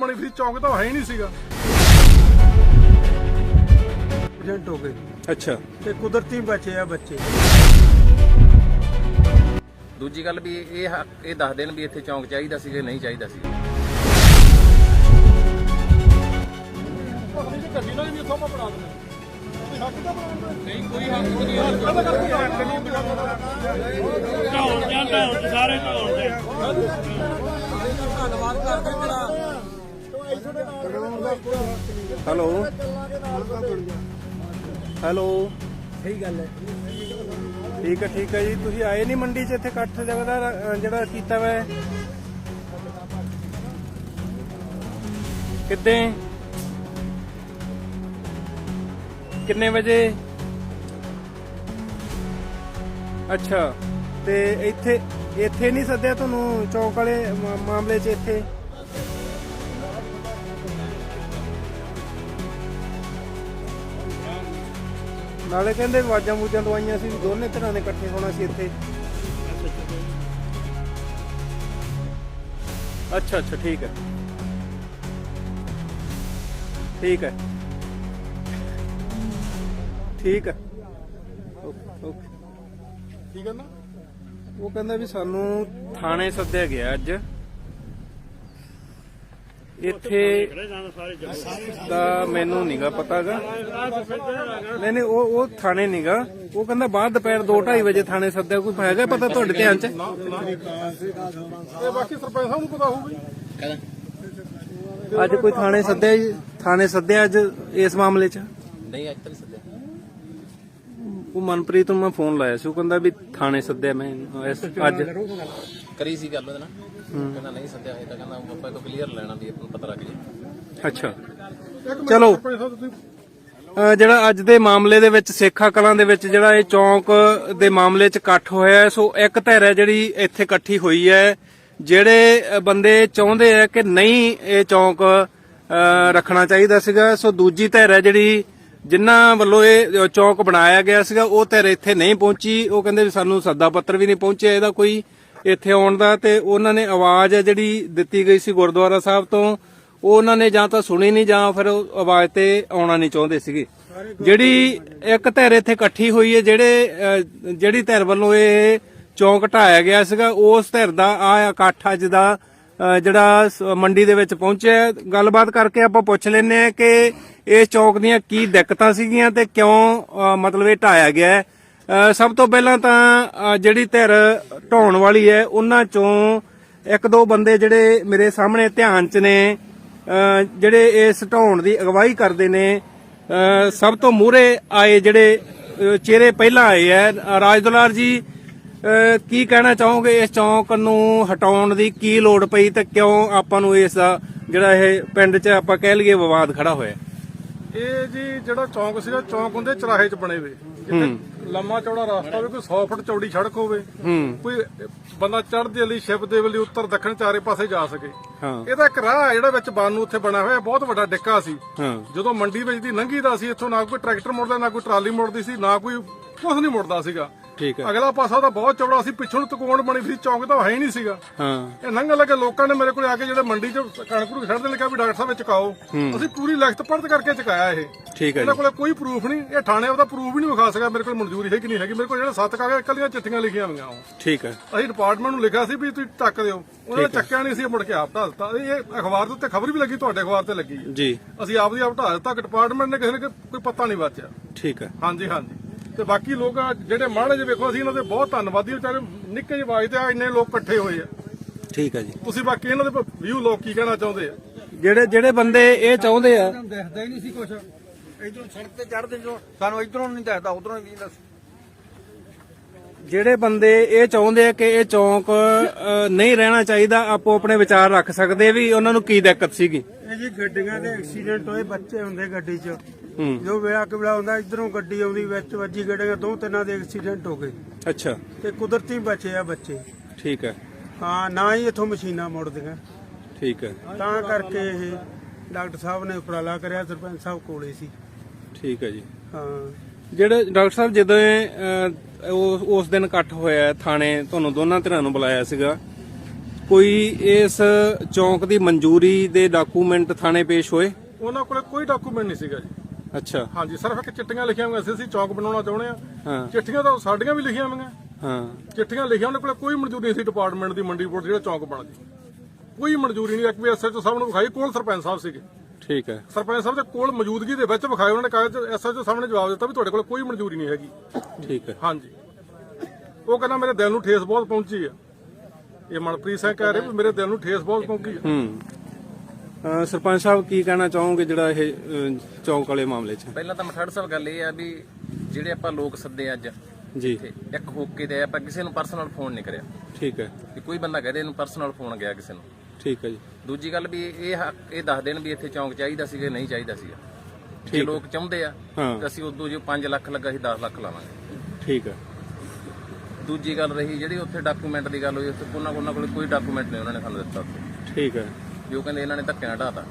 ਬਣੀ ਸੀ ਚੌਂਕ ਤਾਂ ਹੈ ਹੀ ਨਹੀਂ ਸੀਗਾ। ਏਜੰਟ ਹੋ ਗਏ। ਅੱਛਾ। ਤੇ ਕੁਦਰਤੀ ਬਚੇ ਆ ਬੱਚੇ। ਦੂਜੀ ਗੱਲ ਵੀ ਇਹ ਹੱਕ- ਇਹ ਦੱਸ ਦੇਣ ਵੀ ਇੱਥੇ ਚੌਂਕ ਚਾਹੀਦਾ ਸੀ ਕਿ ਨਹੀਂ ਚਾਹੀਦਾ ਸੀ। ਗੱਡੀ ਨਾਲ ਵੀ ਇੱਥੋਂ ਆਪਾਂ ਬਣਾ ਦਿੰਦੇ ਕੋਈ ਹੱਕ ਤਾਂ ਬਣਾਉਣ ਦਾ। ਨਹੀਂ ਕੋਈ ਹੱਕ ਨਹੀਂ ਢਾਉਣ ਜਾਂ ਢਾਉਣ ਚ ਸਾਰੇ ਢਾਉਣ ਦੇ ਹੈਲੋ। ਹੈਲੋ। ਸਹੀ ਗੱਲ ਹੈ ਠੀਕ ਹੈ ਠੀਕ ਹੈ ਜੀ। ਤੁਸੀਂ ਆਏ ਨਹੀਂ ਮੰਡੀ 'ਚ ਇੱਥੇ ਇਕੱਠ ਜਗ੍ਹਾ ਦਾ ਅ, ਜਿਹੜਾ ਕੀਤਾ ਵਾ ਹੈ? ਕਿੱਦਾਂ? ਕਿੰਨੇ ਵਜੇ? ਅੱਛਾ ਤੇ ਇੱਥੇ ਇੱਥੇ ਨਹੀਂ ਸੱਦਿਆ ਤੁਹਾਨੂੰ ਚੌਕ ਵਾਲੇ ਮਾ- ਮਾਮਲੇ 'ਚ ਇੱਥੇ? ਨਾਲੇ ਕਹਿੰਦੇ ਆਵਾਜ਼ਾਂ ਮੂਜਾਂ ਦਵਾਈਆਂ ਸੀ ਵੀ ਦੋਨੇ ਤਰ੍ਹਾਂ ਦੇ ਇਕੱਠੇ ਹੋਣਾ ਸੀ ਇੱਥੇ। ਅੱਛਾ ਅੱਛਾ ਠੀਕ ਹੈ। ਠੀਕ ਹੈ। ਠੀਕ ਹੈ। Okay okay. ਠੀਕ ਹੈ ਨਾ? ਉਹ ਕਹਿੰਦਾ ਵੀ ਸਾਨੂੰ ਥਾਣੇ ਸੱਦਿਆ ਗਿਆ ਅੱਜ। ਇੱਥੇ ਦਾ ਮੈਨੂੰ ਨਹੀਂਗਾ ਪਤਾਗਾ। ਨਹੀਂ ਨਹੀਂ ਉਹ ਉਹ ਥਾਣੇ ਨਹੀਂਗਾ ਉਹ ਕਹਿੰਦਾ ਬਾਅਦ ਦੁਪਹਿਰ 2:30 ਵਜੇ ਥਾਣੇ ਸੱਦਿਆ ਕੋਈ ਹੈਗਾ ਪਤਾ ਤੁਹਾਡੇ ਧਿਆਨ ਚ? ਇਹ ਬਾਕੀ ਸਰਪੰਚ ਸਾਹਿਬ ਨੂੰ ਪਤਾ ਹੋਊਗਾ। ਅੱਜ ਕੋਈ ਥਾਣੇ ਸੱਦਿਆ ਜੀ? ਥਾਣੇ ਸੱਦਿਆ ਅੱਜ ਇਸ ਮਾਮਲੇ ਚ? ਨਹੀਂ ਅੱਜ ਤੱਕ ਸੱਦਿਆ। ਉਹ ਮਨਪ੍ਰੀਤ ਨੂੰ ਮੈਂ ਫੋਨ ਲਾਇਆ ਸੀ ਉਹ ਕਹਿੰਦਾ ਵੀ ਥਾਣੇ ਸੱਦਿਆ ਮੈਂ ਅੱਜ। ਕਰੀ ਸੀ ਗੱਲ ਉਹਦੇ ਨਾਲ। ਕਹਿੰਦਾ ਨਹੀਂ ਸੱਦਿਆ ਹੋਇਆ ਤਾਂ ਕਹਿੰਦਾ ਆਪਾਂ ਤੋਂ ਕਲੀਅਰ ਲੈਣਾ ਵੀ ਆਪਾਂ ਨੂੰ ਪਤਾ ਲੱਗ ਜੇ। ਅੱਛਾ। ਚਲੋ। ਜਿਹੜਾ ਅੱਜ ਦੇ ਮਾਮਲੇ ਦੇ ਵਿੱਚ ਸੇਖਾ ਕਲਾਂ ਦੇ ਵਿੱਚ ਜਿਹੜਾ ਇਹ ਚੌਂਕ ਦੇ ਮਾਮਲੇ 'ਚ ਇਕੱਠ ਹੋਇਆ ਸੋ ਇੱਕ ਧਿਰ ਹੈ ਜਿਹੜੀ ਇੱਥੇ ਇਕੱਠੀ ਹੋਈ ਹੈ, ਜਿਹੜੇ ਬੰਦੇ ਚਾਹੁੰਦੇ ਆ ਕਿ ਨਹੀਂ ਇਹ ਚੌਂਕ ਰੱਖਣਾ ਚਾਹੀਦਾ ਸੀਗਾ। ਸੋ ਦੂਜੀ ਧਿਰ ਹੈ ਜਿਹੜੀ ਜਿਨ੍ਹਾਂ ਵੱਲੋਂ ਇਹ ਚੌਂਕ ਬਣਾਇਆ ਗਿਆ ਸੀਗਾ, ਉਹ ਧਿਰ ਇੱਥੇ ਨਹੀਂ ਪਹੁੰਚੀ। ਉਹ ਕਹਿੰਦੇ ਵੀ ਸਾਨੂੰ ਸੱਦਾ ਪੱਤਰ ਵੀ ਨਹੀਂ ਪਹੁੰਚਿਆ ਇਹਦਾ ਕੋਈ। ਇੱਥੇ ਆਉਣ ਦਾ ਤੇ ਉਹਨਾਂ ਨੇ ਆਵਾਜ਼ ਹੈ ਜਿਹੜੀ ਦਿੱਤੀ ਗਈ ਸੀ ਗੁਰਦੁਆਰਾ ਸਾਹਿਬ ਤੋਂ ਉਹ ਉਹਨਾਂ ਨੇ ਜਾਂ ਤਾਂ ਸੁਣੀ ਨਹੀਂ ਜਾਂ ਫਿਰ ਉਹ ਆਵਾਜ਼ ਤੇ ਆਉਣਾ ਨਹੀਂ ਚਾਹੁੰਦੇ ਸੀਗੇ ਜਿਹੜੀ ਇੱਕ ਧਿਰ ਇੱਥੇ ਇਕੱਠੀ ਹੋਈ ਹੈ ਜਿਹੜੇ ਅਹ, ਜਿਹੜੀ ਧਿਰ ਵੱਲੋਂ ਇਹ ਚੌਂਕ ਢਾਇਆ ਗਿਆ ਸੀਗਾ ਉਸ ਧਿਰ ਦਾ ਆ ਇਕੱਠ ਅੱਜ ਦਾ ਅਹ, ਜਿਹੜਾ ਸ- ਮੰਡੀ ਦੇ ਵਿੱਚ ਪਹੁੰਚਿਆ ਹੈ। ਗੱਲਬਾਤ ਕਰਕੇ ਆਪਾਂ ਪੁੱਛ ਲੈਨੇ ਆ ਕਿ ਇਸ ਚੌਂਕ ਦੀਆਂ ਕੀ ਦਿੱਕਤਾਂ ਸੀਗੀਆਂ ਤੇ ਕਿਉਂ ਅਹ, ਮਤਲਬ ਇਹ ਢਾਇਆ ਗਿਆ ਹੈ ਸਭ ਤੋਂ ਪਹਿਲਾਂ ਤਾਂ ਜਿਹੜੀ ਧਿਰ ਢਾਉਣ ਵਾਲੀ ਹੈ, ਉਹਨਾਂ ਚੋਂ ਇੱਕ ਦੋ ਬੰਦੇ ਜਿਹੜੇ ਮੇਰੇ ਸਾਹਮਣੇ ਧਿਆਨ 'ਚ ਨੇ ਜਿਹੜੇ ਇਸ ਢਾਉਣ ਦੀ ਅਗਵਾਈ ਕਰਦੇ ਨੇ ਸਭ ਤੋਂ ਮੂਹਰੇ ਆਏ ਜਿਹੜੇ ਚਿਹਰੇ ਪਹਿਲਾਂ ਆਏ ਆ ਰਾਜ ਦੁਲਾਰ ਜੀ ਕੀ ਕਹਿਣਾ ਚਾਹੋਗੇ ਇਸ ਚੌਂਕ ਨੂੰ ਹਟਾਉਣ ਦੀ ਕੀ ਲੋੜ ਪਈ ਤੇ ਕਿਉਂ ਆਪਾਂ ਨੂੰ ਇਸ ਦਾ ਜਿਹੜਾ ਇਹ ਪਿੰਡ 'ਚ ਆਪਾਂ ਕਹਿ ਲਈਏ ਵਿਵਾਦ ਖੜਾ ਹੋਇਆ? ਇਹ ਜੀ ਜਿਹੜਾ ਚੌਂਕ ਸੀਗਾ ਚੌਂਕ ਹੁੰਦੇ ਚਰਾਹੇ 'ਚ ਬਣੇ ਵੇ। ਜਿੱਥੇ ਲੰਮਾ ਚੌੜਾ ਰਸਤਾ ਹੋਵੇ ਕੋਈ 100 ਫੁੱਟ ਚੌੜੀ ਸੜਕ ਹੋਵੇ ਕੋਈ ਬੰਦਾ ਚੜ੍ਹਦੇ ਲਈ ਸ਼ਿਪ ਦੇ ਲਈ ਉੱਤਰ ਦੱਖਣ ਚਾਰੇ ਪਾਸੇ ਜਾ ਸਕੇ। ਇਹਦਾ ਇੱਕ ਰਾਹ ਹੈ ਜਿਹੜਾ ਵਿੱਚ ਬੰਨ ਨੂੰ ਉੱਥੇ ਬਣਿਆ ਹੋਇਆ ਬਹੁਤ ਵੱਡਾ ਡਿੱਕਾ ਸੀ। ਜਦੋਂ ਮੰਡੀ ਵਿੱਚ ਦੀ ਲੰਘੀ ਦਾ ਸੀ ਇੱਥੋਂ ਨਾ ਕੋਈ ਟਰੈਕਟਰ ਮੁੜਦਾ ਨਾ ਕੋਈ ਟਰਾਲੀ ਮੁੜਦੀ ਸੀ ਨਾ ਕੋਈ ਕੁਝ ਨਹੀਂ ਮੁੜਦਾ ਸੀਗਾ। ਠੀਕ ਹੈ। ਅਗਲਾ ਪਾਸਾ ਤਾਂ ਬਹੁਤ ਚੌੜਾ ਸੀ ਪਿੱਛੋਂ ਨੂੰ ਤਕੋਣ ਬਣੀ ਸੀ ਚੌਂਕ ਤਾਂ ਹੈ ਹੀ ਨਹੀਂ ਸੀਗਾ। ਹਾਂ। ਇਹ ਲੰਘਣ ਲੱਗੇ ਲੋਕਾਂ ਨੇ ਮੇਰੇ ਕੋਲ ਆ ਕੇ ਜਿਹੜੇ ਮੰਡੀ 'ਚ ਕਣਕ ਨੂੰ ਛੱਡਦੇ ਨੇ ਕਿਹਾ ਵੀ ਡਾਕਟਰ ਸਾਹਿਬ ਇਹ ਚੁਕਾਓ। ਅਸੀਂ ਪੂਰੀ ਲਿਖਤ ਪੜਤ ਕਰਕੇ ਚੁਕਾਇਆ ਇਹ। ਠੀਕ ਹੈ ਇਹਨਾਂ ਕੋਲੇ ਕੋਈ ਪ੍ਰੂਫ ਨਹੀਂ। ਇਹ ਥਾਣੇ ਉਹਦਾ ਪ੍ਰੂਫ ਵੀ ਨਹੀਂ ਵਿਖਾ ਸਕਿਆ ਮੇਰੇ ਕੋਲ ਮਨਜ਼ੂਰੀ ਹੈ ਕਿ ਨਹੀਂ ਹੈਗੀ। ਮੇਰੇ ਕੋਲ ਜਿਹੜੇ ਸੱਤ ਕਾਗਜ਼ ਇਕੱਲੀਆਂ ਚਿੱਠੀਆਂ ਲਿਖੀਆਂ ਹੋਈਆਂ ਉਹ। ਠੀਕ ਹੈ। ਅਸੀਂ ਡਿਪਾਰਟਮੈਂਟ ਨੂੰ ਲਿਖਿਆ ਸੀ ਵੀ ਤੁਸੀਂ ਟੱਕ ਦਿਓ। ਉਹਨਾਂ ਨੇ ਚੱਕਿਆ ਨਹੀਂ ਸੀ ਮੁੜ ਕੇ ਆਪ ਦਿੱਤਾ। ਇਹ ਅਖਬਾਰ ਦੇ ਉੱਤੇ ਖਬਰ ਵੀ ਲੱਗੀ ਤੁਹਾਡੇ ਅਖਬਾਰ ਤੇ ਲੱਗੀ। ਜੀ। ਅਸੀਂ ਆਪ ਦੀ ਆਪ ਢਾਹ ਦਿੱਤਾ। ਡਿਪਾਰਟਮੈਂਟ ਨੇ ਕਿਸੇ ਨੇ ਕੋਈ ਪਤਾ ਨਹੀਂ ਬਚਿਆ ਠੀਕ ਹੈ। ਹਾਂਜੀ ਹਾਂਜੀ। ਤੇ ਬਾਕੀ ਲੋਕ ਜਿਹੜੇ ਮਾੜੇ ਜਿਹੇ ਵੇਖੋ ਅਸੀਂ ਇਹਨਾਂ ਦੇ ਬਹੁਤ ਧੰਨਵਾਦੀ ਵਿਚਾਰੇ ਨਿੱਕੇ ਜਿਹੇ ਆਵਾਜ਼ ਤੇ ਆ ਇੰਨੇ ਲੋਕ ਇਕੱਠੇ ਹੋਏ ਆ। ਠੀਕ ਹੈ ਜੀ। ਤੁਸੀਂ ਬਾਕੀ ਇਹਨਾਂ ਦੇ ਵਿਊ ਲੋਕ ਕੀ ਕਹਿਣਾ ਚਾਹੁੰਦੇ ਆ? ਜਿਹੜੇ ਜਿਹੜੇ ਬੰਦੇ ਇਹ ਚਾਹੁੰਦੇ ਆ ਦਿਖਦਾ ਹੀ ਨਹੀਂ ਸੀ ਕੁਛ। ਇਧਰੋਂ ਸੜਕ ਤੇ ਚੜਦੇ ਜੋ ਸਾਨੂੰ ਇਧਰੋਂ ਨਹੀਂ ਦਿਖਦਾ ਉਧਰੋਂ ਹੀ ਦੱਸ ਜਿਹੜੇ ਬੰਦੇ ਇਹ ਚਾਹੁੰਦੇ ਆ ਕਿ ਇਹ ਚੌਂਕ ਨਹੀਂ ਰਹਿਣਾ ਚਾਹੀਦਾ ਆਪੋ ਆਪਣੇ ਵਿਚਾਰ ਰੱਖ ਸਕਦੇ ਵੀ ਉਹਨਾਂ ਨੂੰ ਕੀ ਦਿੱਕਤ ਸੀਗੀ? ਇਹ ਜੀ ਗੱਡੀਆਂ ਦੇ ਐਕਸੀਡੈਂਟ ਹੋਏ ਬੱਚੇ ਹੁੰਦੇ ਗੱਡੀ 'ਚ। ਜੋ ਵਿਆਹ ਕਬਲਾ ਹੁੰਦਾ ਇਧਰੋਂ ਗੱਡੀ ਆਉਂਦੀ ਵਿੱਚ ਵੱਜੀ ਗੱਡੀਆਂ ਦੋ ਤਿੰਨਾਂ ਦੇ ਐਕਸੀਡੈਂਟ ਹੋ ਗਏ। ਅੱਛਾ। ਤੇ ਕੁਦਰਤੀ ਬਚੇ ਆ ਬੱਚੇ। ਠੀਕ ਹੈ। ਹਾਂ ਨਾ ਹੀ ਇਥੋਂ ਮਸ਼ੀਨਾਂ ਮੁੜਦੀਆਂ। ਠੀਕ ਹੈ। ਤਾਂ ਕਰਕੇ ਇਹ ਡਾਕਟਰ ਸਾਹਿਬ ਨੇ ਉਪਰਾਲਾ ਕਰਿਆ ਸਰਪੰਚ ਸਾਹਿਬ ਕੋਲੇ ਸੀ। ਠੀਕ ਹੈ ਜੀ। ਹਾਂ। ਜਿਹੜੇ ਡਾਕਟਰ ਸਾਹਿਬ ਜਦੋਂ ਇਹ, ਅ, ਉਸ ਉਸ ਦਿਨ ਇਕੱਠ ਹੋਇਆ ਥਾਣੇ ਤੁਹਾਨੂੰ ਦੋਨਾਂ ਧਿਰਾਂ ਨੂੰ ਬੁਲਾਇਆ ਸੀਗਾ। ਕੋਈ ਇਸ ਚੌਂਕ ਦੀ ਮਨਜ਼ੂਰੀ ਦੇ ਡਾਕੂਮੈਂਟ ਥਾਣੇ ਪੇਸ਼ ਹੋਏ? ਉਹਨਾਂ ਕੋਲੇ ਕੋਈ ਡਾਕੂਮੈਂਟ ਨਹੀਂ ਸੀਗਾ ਜੀ। ਅੱਛਾ। ਹਾਂਜੀ ਸਿਰਫ ਇੱਕ ਚਿੱਠੀਆਂ ਲਿਖੀਆਂ ਹੋਈਆਂ ਸੀ ਅਸੀਂ ਚੌਕ ਬਣਾਉਣਾ ਚਾਹੁੰਦੇ ਆ ਹਾਂ। ਚਿੱਠੀਆਂ ਤਾਂ ਸਾਡੀਆਂ ਵੀ ਲਿਖੀਆਂ ਹੋਈਆਂ। ਹਾਂ। ਚਿੱਠੀਆਂ ਲਿਖੀਆਂ ਉਹਨਾਂ ਕੋਲੇ ਕੋਈ ਮਨਜ਼ੂਰੀ ਨਹੀਂ ਸੀ ਡਿਪਾਰਟਮੈਂਟ ਦੀ ਮੰਡੀ ਬੋਰਡ ਜਿਹੜਾ ਚੌਕ ਬਣਾ ਜੀ ਕੋਈ ਮਨਜ਼ੂਰੀ ਨਹੀਂ ਇੱਕ ਵੀ ਐਸਐਚਓ ਸਾਹਿਬ ਨੂੰ ਵਿਖਾਈ ਕੋਲ ਸਰਪੰਚ ਸਾਹਿਬ ਸੀਗੇ। ਠੀਕ ਹੈ। ਸਰਪੰਚ ਸਾਹਿਬ ਦੇ ਕੋਲ ਮੌਜੂਦਗੀ ਦੇ ਵਿੱਚ ਵਿਖਾਏ ਉਹਨਾਂ ਨੇ ਕਾਗਜ਼ ਐਸਐਚਓ ਸਾਹਮਣੇ ਜਵਾਬ ਦਿੱਤਾ ਵੀ ਤੁਹਾਡੇ ਕੋਲ ਕੋਈ ਮਨਜ਼ੂਰੀ ਨਹੀਂ ਹੈਗੀ। ਠੀਕ ਹੈ। ਹਾਂਜੀ। ਉਹ ਕਹਿੰਦਾ ਮੇਰੇ ਦਿਲ ਨੂੰ ਠੇਸ ਬਹੁਤ ਪਹੁੰਚੀ ਆ ਇਹ ਮਨਪ੍ਰੀਤ ਸਿੰਘ ਕਹਿ ਰਹੇ ਵੀ ਮੇਰੇ ਦਿਲ ਨੂੰ ਠੇਸ ਬਹੁਤ ਪਹੁੰਚੀ ਆ ਹੂੰ। ਸਰਪੰਚ ਸਾਹਿਬ ਕੀ ਕਹਿਣਾ ਚਾਹੋਗੇ ਜਿਹੜਾ ਇਹ ਅਹ, ਚੌਂਕ ਵਾਲੇ ਮਾਮਲੇ 'ਚ? ਪਹਿਲਾਂ ਤਾਂ ਮਠੜ ਸਾਹਿਬ ਗੱਲ ਇਹ ਆ ਵੀ ਜਿਹੜੇ ਆਪਾਂ ਲੋਕ ਸੱਦੇ ਅੱਜ ਜੀ। ਤੇ ਇੱਕ ਹੋਕੇ ਦੇ ਆਪਾਂ ਕਿਸੇ ਨੂੰ ਪਰਸਨਲ ਫੋਨ ਨਹੀਂ ਕਰਿਆ। ਠੀਕ ਹੈ। ਕਿ ਕੋਈ ਬੰਦਾ ਕਹਦੇ ਇਹਨੂੰ ਪਰਸਨਲ ਫੋਨ ਗਿਆ ਕਿਸੇ ਨੂੰ। ਠੀਕ ਹੈ ਜੀ। ਦੂਜੀ ਗੱਲ ਵੀ ਇਹ ਹੱਕ- ਇਹ ਦੱਸ ਦੇਣ ਵੀ ਇੱਥੇ ਚੌਂਕ ਚਾਹੀਦਾ ਸੀਗਾ ਨਹੀਂ ਚਾਹੀਦਾ ਸੀਗਾ ਜੇ। ਲੋਕ ਚਾਹੁੰਦੇ ਆ ਹਾਂ। ਤਾਂ ਅਸੀਂ ਉਦੋਂ ਜੋ 5 ਲੱਖ ਲੱਗਾ ਸੀ 10 ਲੱਖ ਲਾਵਾਂਗੇ। ਠੀਕ ਹੈ। ਦੂਜੀ ਗੱਲ ਰਹੀ ਜਿਹੜੀ ਉੱਥੇ ਡਾਕੂਮੈਂਟ ਦੀ ਗੱਲ ਹੋਈ ਉੱਥੇ ਉਹਨਾਂ ਕੋਲ ਕੋਈ ਡਾਕੂਮੈਂਟ ਨਹੀਂ ਉਹਨਾਂ ਨੇ ਸਾਨੂੰ ਦਿੱਤਾ ਉੱਥੇ। ਠੀਕ ਹੈ। ਉਹ ਕਹਿੰਦੇ ਇਹਨਾਂ ਨੇ ਧੱਕੇ ਨਾਲ ਢਾਤਾ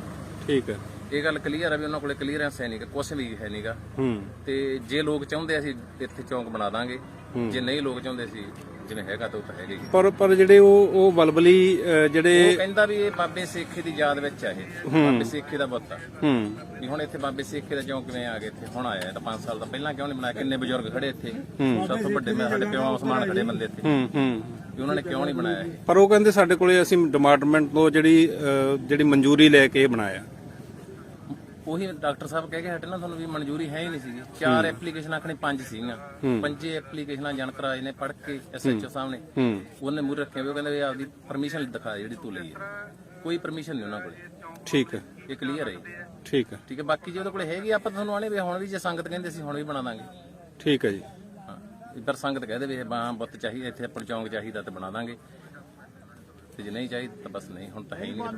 ਠੀਕ ਹੈ। ਇਹ ਗੱਲ ਕਲੀਅਰ ਆ ਵੀ ਉਹਨਾਂ ਕੋਲੇ ਕਲੀਅਰੈਂਸ ਹੈ ਨਹੀਂਗਾ ਕੁਛ ਵੀ ਹੈ ਨਹੀਂਗਾ ਹੂੰ। ਤੇ ਜੇ ਲੋਕ ਚਾਹੁੰਦੇ ਅਸੀਂ ਇੱਥੇ ਚੌਂਕ ਬਣਾ ਦਾਂਗੇ ਜੇ ਨਹੀਂ ਲੋਕ ਚਾਹੁੰਦੇ ਸੀ ਜਿਵੇਂ ਹੈਗਾ ਤਾਂ ਉਹ ਤਾਂ ਹੈਗਾ ਹੀ ਪਰ ਪਰ ਜਿਹੜੇ ਉਹ ਉਹ ਬਲਬਲੀ ਅਹ, ਉਹ ਜਿਹੜੇ ਕਹਿੰਦਾ ਵੀ ਇਹ ਬਾਬੇ ਸੇਖੇ ਦੀ ਯਾਦ ਵਿੱਚ ਆ ਇਹ। ਬਾਬੇ ਸੇਖੇ ਦਾ ਬੁੱਤ ਆ। ਹੂੰ। ਵੀ ਹੁਣ ਇੱਥੇ ਬਾਬੇ ਸੇਖੇ ਦਾ ਚੌਂਕ ਕਿਵੇਂ ਆ ਗਿਆ ਇੱਥੇ? ਹੁਣ ਆਇਆ ਤਾਂ 5 ਸਾਲ ਦਾ ਪਹਿਲਾਂ ਕਿਉਂ ਨਹੀਂ ਬਣਾਇਆ? ਕਿੰਨੇ ਬਜ਼ੁਰਗ ਖੜੇ ਇੱਥੇ? ਸਭ ਤੋਂ ਵੱਡੇ ਮੈਂ ਸਾਡੇ ਪਿਓ ਸਮਾਨ ਖੜੇ ਬੰਦੇ ਇੱਥੇ। ਹੂੰ ਹੂੰ। ਵੀ ਉਹਨਾਂ ਨੇ ਕਿਉਂ ਨਹੀਂ ਬਣਾਇਆ ਇਹ? ਪਰ ਉਹ ਕਹਿੰਦੇ ਸਾਡੇ ਕੋਲੇ ਅਸੀਂ ਡਿਪਾਰਟਮੈਂਟ ਤੋਂ ਜਿਹੜੀ ਅਹ, ਜਿਹੜੀ ਮਨਜ਼ੂਰੀ ਲੈ ਕੇ ਇਹ ਬਣਾਇਆ। ਉਹੀ ਡਾਕਟਰ ਸਾਹਿਬ ਕਹਿ ਕੇ ਹਟੇ ਨਾ ਤੁਹਾਨੂੰ ਵੀ ਮਨਜ਼ੂਰੀ ਹੈ ਹੀ ਨਹੀਂ ਸੀਗੀ। ਚਾਰ ਐਪਲੀਕੇਸ਼ਨ ਆਖਣੇ ਪੰਜ ਸੀਗੀਆਂ। ਪੰਜੇ ਐਪਲੀਕੇਸ਼ਨਾਂ ਜਨਕ ਰਾਜ ਨੇ ਪੜ੍ਹ ਕੇ ਐਸਐਚਓ ਸਾਹਮਣੇ ਹੂੰ। ਉਹਨੇ ਮੂਹਰੇ ਰੱਖਿਆ ਵੀ ਉਹ ਕਹਿੰਦੇ ਵੀ ਆਪਦੀ ਪਰਮਿਸ਼ਨ ਦਿਖਾ ਜਿਹੜੀ ਤੂੰ ਲਈ ਹੈ। ਕੋਈ ਪਰਮਿਸ਼ਨ ਨਹੀਂ ਉਹਨਾਂ ਕੋਲ। ਠੀਕ ਹੈ। ਇਹ ਕਲੀਅਰ ਹੈ ਜੀ। ਠੀਕ ਹੈ। ਠੀਕ ਹੈ ਬਾਕੀ ਜੇ ਉਹਦੇ ਕੋਲ ਹੈਗੀ ਆਪਾਂ ਤੁਹਾਨੂੰ ਆਣੇ ਵੀ ਹੁਣ ਵੀ ਜੇ ਸੰਗਤ ਕਹਿੰਦੇ ਸੀ ਹੁਣ ਵੀ ਬਣਾ ਦਾਂਗੇ। ਠੀਕ ਹੈ ਜੀ। ਇਧਰ ਸੰਗਤ ਕਹਦੇ ਵੀ ਬਾਂ ਬੁੱਤ ਚਾਹੀਦਾ ਇੱਥੇ ਆਪਣ ਚੌਂਕ ਚਾਹੀਦਾ ਤੇ ਬਣਾ ਦਾਂਗੇ। ਤੇ ਜੇ ਨਹੀਂ ਚਾਹੀਦਾ ਤਾਂ ਬਸ ਨਹੀਂ ਹੁਣ ਤਾਂ ਹੈ ਹੀ ਨਹੀਂ। ਹਾਂ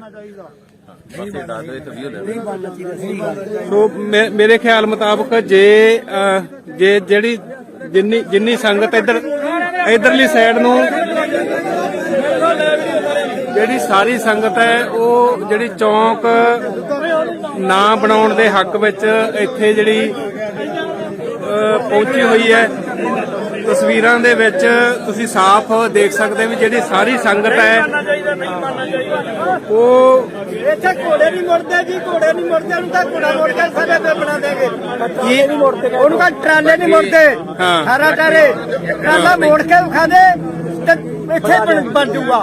ਬਸ ਇਹ ਦੱਸ ਦਿਓ ਇੱਥੇ ਵੀਡੀਓ ਲੈ ਸੋ ਮੇ- ਮੇਰੇ ਖਿਆਲ ਮੁਤਾਬਕ ਜੇ ਜੇ ਜਿਹੜੀ ਜਿੰਨੀ ਜਿੰਨੀ ਸੰਗਤ ਇੱਧਰ ਇਧਰਲੀ ਸਾਈਡ ਨੂੰ ਜਿਹੜੀ ਸਾਰੀ ਸੰਗਤ ਹੈ ਉਹ ਜਿਹੜੀ ਚੌਂਕ ਨਾ ਬਣਾਉਣ ਦੇ ਹੱਕ ਵਿੱਚ ਇੱਥੇ ਜਿਹੜੀ ਪਹੁੰਚੀ ਹੋਈ ਹੈ ਤਸਵੀਰਾਂ ਦੇ ਵਿੱਚ ਤੁਸੀਂ ਸਾਫ਼ ਦੇਖ ਸਕਦੇ ਵੀ ਜਿਹੜੀ ਸਾਰੀ ਸੰਗਤ ਹੈ ਉਹ ਇੱਥੇ ਘੋੜੇ ਨਹੀਂ ਮੁੜਦੇ ਜੀ ਘੋੜੇ ਨਹੀਂ ਮੁੜਦੇ ਉਹਨੂੰ ਤਾਂ ਘੋੜਾ ਮੁੜ ਕੇ ਸਾਰੇ ਤੇ ਬਣਾ ਦੇਗੇ ਇਹ ਨਹੀਂ ਮੁੜਦੇ ਉਹਨੂੰ ਤਾਂ ਟਰਾਲੇ ਨਹੀਂ ਮੁੜਦੇ। ਹਾਂ। ਸਾਰਾ ਟਰੇ ਟਰਾਲਾ ਮੋੜ ਕੇ ਵਿਖਾ ਦੇ ਤੇ ਇੱਥੇ ਬਣ ਬਣ ਜੂਗਾ।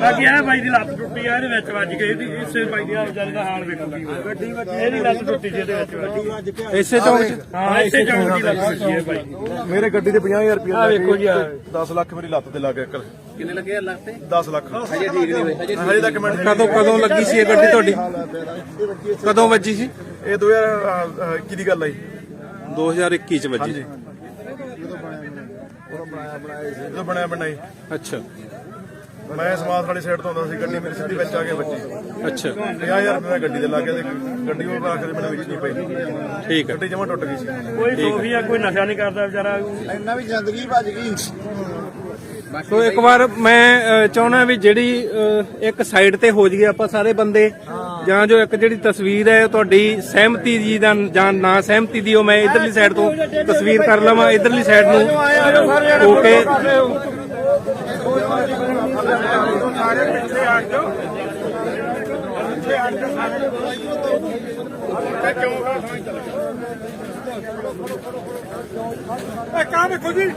ਬਾਕੀ ਇਹ ਬਾਈ ਦੀ ਲੱਤ ਟੁੱਟੀ ਆ ਇਹਦੇ ਵਿੱਚ ਵੱਜ ਗਈ ਇਹਦੀ ਇਸੇ ਬਾਈ ਦੀ ਵਿਚਾਰੀ ਦਾ ਹਾਲ ਵੇਖੋ ਕੀ ਹੋਇਆ। ਇਹਦੀ ਲੱਤ ਟੁੱਟੀ ਜਿਹਦੇ ਵਿੱਚ ਵੱਜੀ। ਇਸੇ ਚੌਂਕ 'ਚ? ਹਾਂ ਇਸੇ ਚੌਂਕ ਦੀ ਲੱਤ ਟੁੱਟੀ ਹੈ ਬਾਈ। ਮੇਰੇ ਗੱਡੀ ਦੇ 50000 ਰੁਪਏ ਆ ਵੇਖੋ ਜੀ ਆ 10 ਲੱਖ ਮੇਰੀ ਲੱਤ ਤੇ ਲੱਗ ਗਿਆ ਕਰ ਕਿੰਨੇ ਲੱਗੇ ਆ ਲੱਖ ਤੇ? 10 ਲੱਖ। ਹਜੇ ਠੀਕ ਨਹੀਂ ਹੋਏ ਹਜੇ ਹਜੇ ਤੱਕ ਮੈਂ ਕਦੋਂ ਕਦੋਂ ਲੱਗੀ ਸੀ ਇਹ ਗੱਡੀ ਤੁਹਾਡੀ? ਕਦੋਂ ਵੱਜੀ ਸੀ? ਇਹ 2021 ਦੀ ਗੱਲ ਆਈ 2021 ਚ ਵੱਜੀ। ਜਦੋਂ ਬਣਿਆ ਬਣਾਈ। ਅੱਛਾ। ਮੈਂ ਸਮਾਦ ਵਾਲੀ ਸਾਈਡ ਤੋਂ ਆਉਂਦਾ ਸੀ ਗੱਡੀ ਮੇਰੀ ਸਿੱਧੀ ਵਿੱਚ ਆ ਕੇ ਵੱਜੀ। ਅੱਛਾ। 50000 ਰੁਪਏ ਗੱਡੀ ਦੇ ਲੱਗ ਗਿਆ ਤੇ ਗੱਡੀ ਉਹ ਆਖਰ ਦੇ ਮੈਨੂੰ ਵਿੱਚ ਨਹੀਂ ਪਈ। ਠੀਕ ਹੈ ਗੱਡੀ ਜਮਾ ਟੁੱਟ ਗਈ ਸੀ। ਕੋਈ ਸੋਫੀਆ ਕੋਈ ਨਸ਼ਾ ਨਹੀਂ ਕਰਦਾ ਵਿਚਾਰਾ। ਇੰਨਾ ਵੀ ਜ਼ਿੰਦਗੀ ਭੱਜ ਗਈ। ਸੋ ਇੱਕ ਵਾਰ ਮੈਂ ਚਾਹੁੰਦਾ ਵੀ ਜਿਹੜੀ ਇੱਕ ਸਾਈਡ ਤੇ ਹੋ ਜਾਈਏ ਆਪਾਂ ਸਾਰੇ ਬੰਦੇ ਜਾਂ ਜੋ ਇੱਕ ਜਿਹੜੀ ਤਸਵੀਰ ਹੈ ਤੁਹਾਡੀ ਸਹਿਮਤੀ ਦੀ ਦਾ ਜਾਂ ਨਾ ਸਹਿਮਤੀ ਦੀ, ਉਹ ਮੈਂ ਇਧਰਲੀ ਸਾਈਡ ਤੋਂ ਤਸਵੀਰ ਕਰ ਲਵਾਂ। ਇਧਰਲੀ ਸਾਈਡ ਨੂੰ ਹੋ ਕੇ ਕਾ ਜੀ।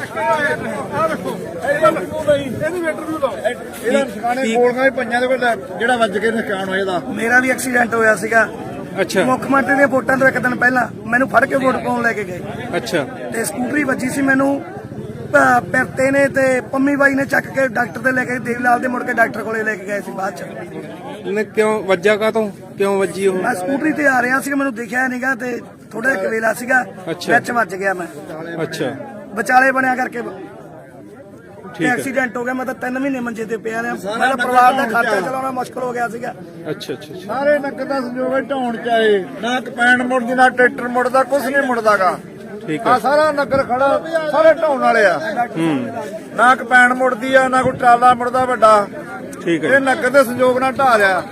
ਆ ਵੇਖੋ ਇਹਦੀ ਇੰਟਰਵਿਊ ਲਾਓ ਇਹਦਾ ਨਿਸ਼ਾਨੇ ਗੋਲੀਆਂ ਵੀ ਪਈਆਂ ਦੇ ਕੋਲ ਜਿਹੜਾ ਵੱਜ ਕੇ ਨੁਕਸਾਨ ਹੋਇਆ ਇਹਦਾ। ਮੇਰਾ ਵੀ ਐਕਸੀਡੈਂਟ ਹੋਇਆ ਸੀਗਾ। ਅੱਛਾ। ਮੁੱਖ ਮੰਤਰੀ ਦੀਆਂ ਵੋਟਾਂ ਤੋਂ ਇੱਕ ਦਿਨ ਪਹਿਲਾਂ ਮੈਨੂੰ ਫੜ ਕੇ ਵੋਟ ਪਾਉਣ ਲੈ ਕੇ ਗਏ। ਅੱਛਾ। ਤੇ ਸਕੂਟਰੀ ਵੱਜੀ ਸੀ ਮੈਨੂੰ ਪਿਰਤੇ ਨੇ ਤੇ ਪੰਮੀ ਬਾਈ ਨੇ ਚੱਕ ਕੇ ਡਾਕਟਰ ਤੇ ਲੈ ਕੇ ਦੇਵਲਾਲ ਦੇ ਮੁੜ ਕੇ ਡਾਕਟਰ ਕੋਲੇ ਲੈ ਕੇ ਗਏ ਸੀ ਬਾਅਦ ਚ। ਨੇ ਕਿਉਂ ਵੱਜਾ ਕਾ ਤੋਂ ਕਿਉਂ ਵੱਜੀ ਉਹ? ਮੈਂ ਸਕੂਟਰੀ ਤੇ ਆ ਰਿਹਾ ਸੀ ਮੈਨੂੰ ਦਿਖਿਆ ਨਹੀਂਗਾ ਤੇ ਥੋੜਾ ਜਿਹਾ ਕਵੇਲਾ ਸੀਗਾ। ਵਿੱਚ ਵੱਜ ਗਿਆ ਮੈਂ। ਅੱਛਾ। ਵਿਚਾਲੇ ਬਣਿਆ ਕਰਕੇ ਠੀਕ ਹੈ। ਐਕਸੀਡੈਂਟ ਹੋ ਗਿਆ ਮੈਂ ਤਾਂ 3 ਮਹੀਨੇ ਮੰਜੇ ਤੇ ਪਿਆ ਰਿਹਾ। ਮੇਰਾ ਪਰਿਵਾਰ ਦਾ ਖਰਚਾ ਚਲਾਉਣਾ ਮੁਸ਼ਕਲ ਹੋ ਗਿਆ ਸੀਗਾ। ਅੱਛਾ ਅੱਛਾ। ਸਾਰੇ ਨੱਕ ਦਾ ਸੰਜੋਗ ਹੈ ਢਾਉਣ ਚ ਆਏ। ਨਾ ਕਪੈਣ ਮੁੜਦੀ ਨਾ ਟਰੈਕਟਰ ਮੁੜਦਾ ਕੁਝ ਨਹੀਂ ਮੁੜਦਾਗਾ। ਠੀਕ ਆ ਹੈ। ਸਾਰਾ ਨਗਰ ਖੜਾ ਸਾਰੇ ਢਾਉਣ ਵਾਲੇ ਆ। ਨਾ ਕਪੈਣ ਮੁੜਦੀ ਆ ਨਾ ਕੋਈ ਟਰਾਲਾ ਮੁੜਦਾ ਵੱਡਾ। ਠੀਕ ਹੈ। ਇਹ ਨਗਰ ਦੇ ਸੰਜੋਗ ਨਾਲ ਢਾ ਲਿਆ।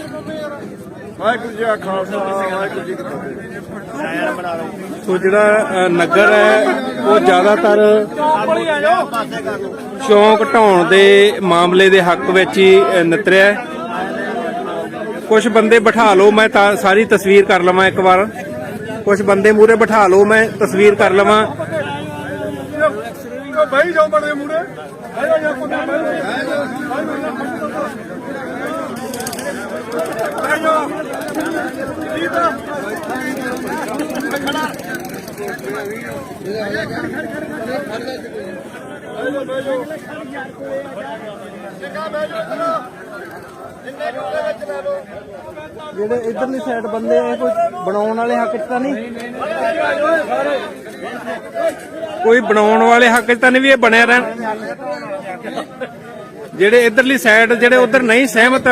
ਵਾਹਿਗੁਰੂ ਜੀ ਕਾ ਖਾਲਸਾ ਵਾਹਿਗੁਰੂ ਜੀ ਕੀ ਫਤਿਹ। ਸੋ ਜਿਹੜਾ ਨਗਰ ਹੈ ਉਹ ਜ਼ਿਆਦਾਤਰ ਚੌਂਕ ਢਾਉਣ ਦੇ ਮਾਮਲੇ ਦੇ ਹੱਕ ਵਿੱਚ ਹੀ ਨਿਤਰਿਆ ਕੁਝ ਬੰਦੇ ਬਿਠਾ ਲਓ ਮੈਂ ਤਾਂ ਸਾਰੀ ਤਸਵੀਰ ਕਰ ਲਵਾਂ ਇੱਕ ਵਾਰ। ਕੁਝ ਬੰਦੇ ਮੂਰੇ ਬਿਠਾ ਲਓ ਮੈਂ ਤਸਵੀਰ ਕਰ ਲਵਾਂ। ਬਈ ਜਾਓ। ਬੜੇ ਮੂਰੇ ਆਇਆ ਜਾ ਕੋਈ ਜਿਹੜੇ ਇਧਰਲੀ ਸਾਈਡ ਬੰਦੇ ਆ ਕੋਈ ਬਣਾਉਣ ਵਾਲੇ ਹੱਕ 'ਚ ਤਾਂ ਨਹੀਂ? ਕੋਈ ਬਣਾਉਣ ਵਾਲੇ ਹੱਕ 'ਚ ਤਾਂ ਨਹੀਂ ਵੀ ਇਹ ਬਣਿਆ ਰਹਿਣ? ਜਿਹੜੇ ਇਧਰਲੀ ਸਾਈਡ ਜਿਹੜੇ ਉਧਰ ਨਹੀਂ ਸਹਿਮਤ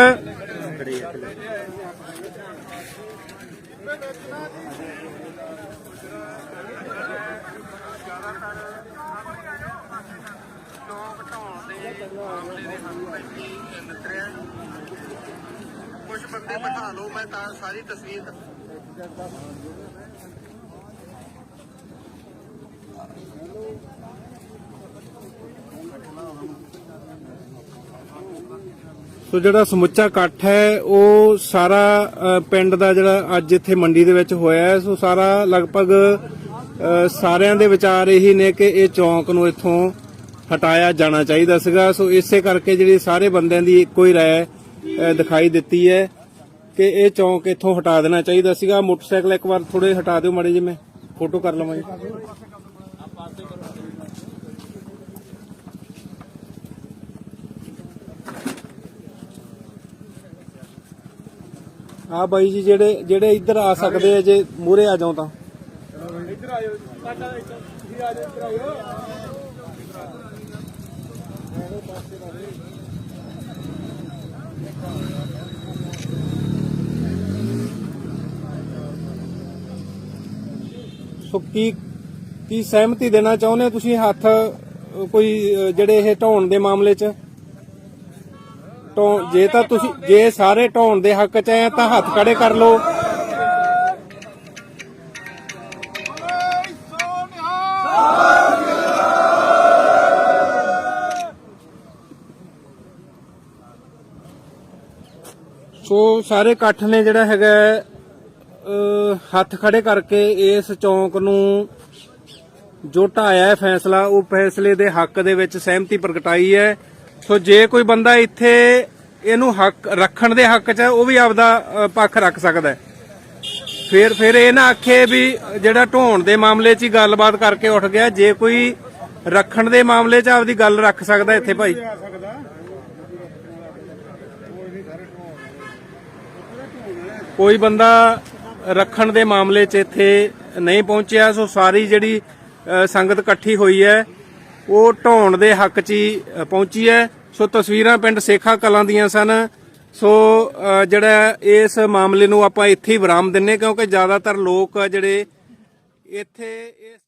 ਕੁਝ ਬੰਦੇ ਬਿਠਾ ਲਓ, ਮੈਂ ਤਾਂ ਸਾਰੀ ਤਸਵੀਰ ਸੋ ਜਿਹੜਾ ਸਮੁੱਚਾ ਇਕੱਠ ਹੈ, ਉਹ ਸਾਰਾ ਪਿੰਡ ਦਾ ਜਿਹੜਾ ਅੱਜ ਇੱਥੇ ਮੰਡੀ ਦੇ ਵਿੱਚ ਹੋਇਆ ਹੈ। ਸੋ ਸਾਰਾ ਲਗਭਗ ਸਾਰਿਆਂ ਦੇ ਵਿਚਾਰ ਇਹੀ ਨੇ ਕਿ ਇਹ ਚੌਂਕ ਨੂੰ ਇੱਥੋਂ ਹਟਾਇਆ ਜਾਣਾ ਚਾਹੀਦਾ ਸੀਗਾ। ਸੋ ਇਸੇ ਕਰਕੇ ਜਿਹੜੀ ਸਾਰੇ ਬੰਦਿਆਂ ਦੀ ਇੱਕੋ ਹੀ ਰਾਏ ਦਿਖਾਈ ਦਿੱਤੀ ਹੈ ਕਿ ਇਹ ਚੌਂਕ ਇੱਥੋਂ ਹਟਾ ਦੇਣਾ ਚਾਹੀਦਾ ਸੀਗਾ। ਮੋਟਰਸਾਈਕਲ ਇੱਕ ਵਾਰ ਥੋੜੇ ਹਟਾ ਦਿਓ ਮਾੜੇ ਜਿਵੇਂ ਫੋਟੋ ਕਰ ਲਵਾਂ ਜੀ। ਆ ਬਾਈ ਜੀ, ਜਿਹੜੇ ਜਿਹੜੇ ਇੱਧਰ ਆ ਸਕਦੇ ਆ, ਜੇ ਮੂਰੇ ਆ ਜਾਓ ਤਾਂ। ਸੋ ਕੀ ਕੀ ਸਹਿਮਤੀ ਦੇਣਾ ਚਾਹੁੰਦੇ ਹੋ ਤੁਸੀਂ ਹੱਥ ਕੋਈ ਜਿਹੜੇ ਇਹ ਢਾਉਣ ਦੇ ਮਾਮਲੇ 'ਚ? ਢਾਉਣ ਜੇ ਤਾਂ ਤੁਸੀਂ ਜੇ ਸਾਰੇ ਢਾਉਣ ਦੇ ਹੱਕ 'ਚ ਆ ਤਾਂ ਹੱਥ ਖੜੇ ਕਰ ਲਓ। ਸਾਰੇ ਇਕੱਠ ਨੇ ਜਿਹੜਾ ਹੈਗਾ ਹੱਥ ਖੜੇ ਕਰਕੇ ਇਸ ਚੌਂਕ ਨੂੰ ਜੋ ਢਾਇਆ ਫੈਸਲਾ, ਉਹ ਫੈਸਲੇ ਦੇ ਹੱਕ ਦੇ ਵਿੱਚ ਸਹਿਮਤੀ ਪ੍ਰਗਟਾਈ ਹੈ। ਸੋ ਜੇ ਕੋਈ ਬੰਦਾ ਇੱਥੇ ਇਹਨੂੰ ਹੱਕ, ਰੱਖਣ ਦੇ ਹੱਕ 'ਚ ਉਹ ਵੀ ਆਪਦਾ ਪੱਖ ਰੱਖ ਸਕਦਾ ਹੈ। ਫਿਰ ਫਿਰ ਇਹ ਨਾ ਆਖੇ ਵੀ ਜਿਹੜਾ ਢੋਣ ਦੇ ਮਾਮਲੇ 'ਚ ਹੀ ਗੱਲਬਾਤ ਕਰਕੇ ਉੱਠ ਗਿਆ, ਜੇ ਕੋਈ ਰੱਖਣ ਦੇ ਮਾਮਲੇ 'ਚ ਆਪਦੀ ਗੱਲ ਰੱਖ ਸਕਦਾ ਇੱਥੇ ਭਾਈ। ਕੋਈ ਬੰਦਾ ਰੱਖਣ ਦੇ ਮਾਮਲੇ 'ਚ ਇੱਥੇ ਨਹੀਂ ਪਹੁੰਚਿਆ, ਸੋ ਸਾਰੀ ਜਿਹੜੀ ਸੰਗਤ ਇਕੱਠੀ ਹੋਈ ਹੈ, ਉਹ ਢਾਉਣ ਦੇ ਹੱਕ 'ਚ ਹੀ ਪਹੁੰਚੀ ਹੈ। ਸੋ ਤਸਵੀਰਾਂ ਪਿੰਡ ਸੇਖਾ ਕਲਾਂ ਦੀਆਂ ਸਨ। ਸੋ ਜਿਹੜਾ ਇਸ ਮਾਮਲੇ ਨੂੰ ਆਪਾਂ ਇੱਥੇ ਹੀ ਵਿਰਾਮ ਦਿੰਨੇ ਕਿਉਂਕਿ ਜ਼ਿਆਦਾਤਰ ਲੋਕ ਜਿਹੜੇ ਇੱਥੇ ਇਸ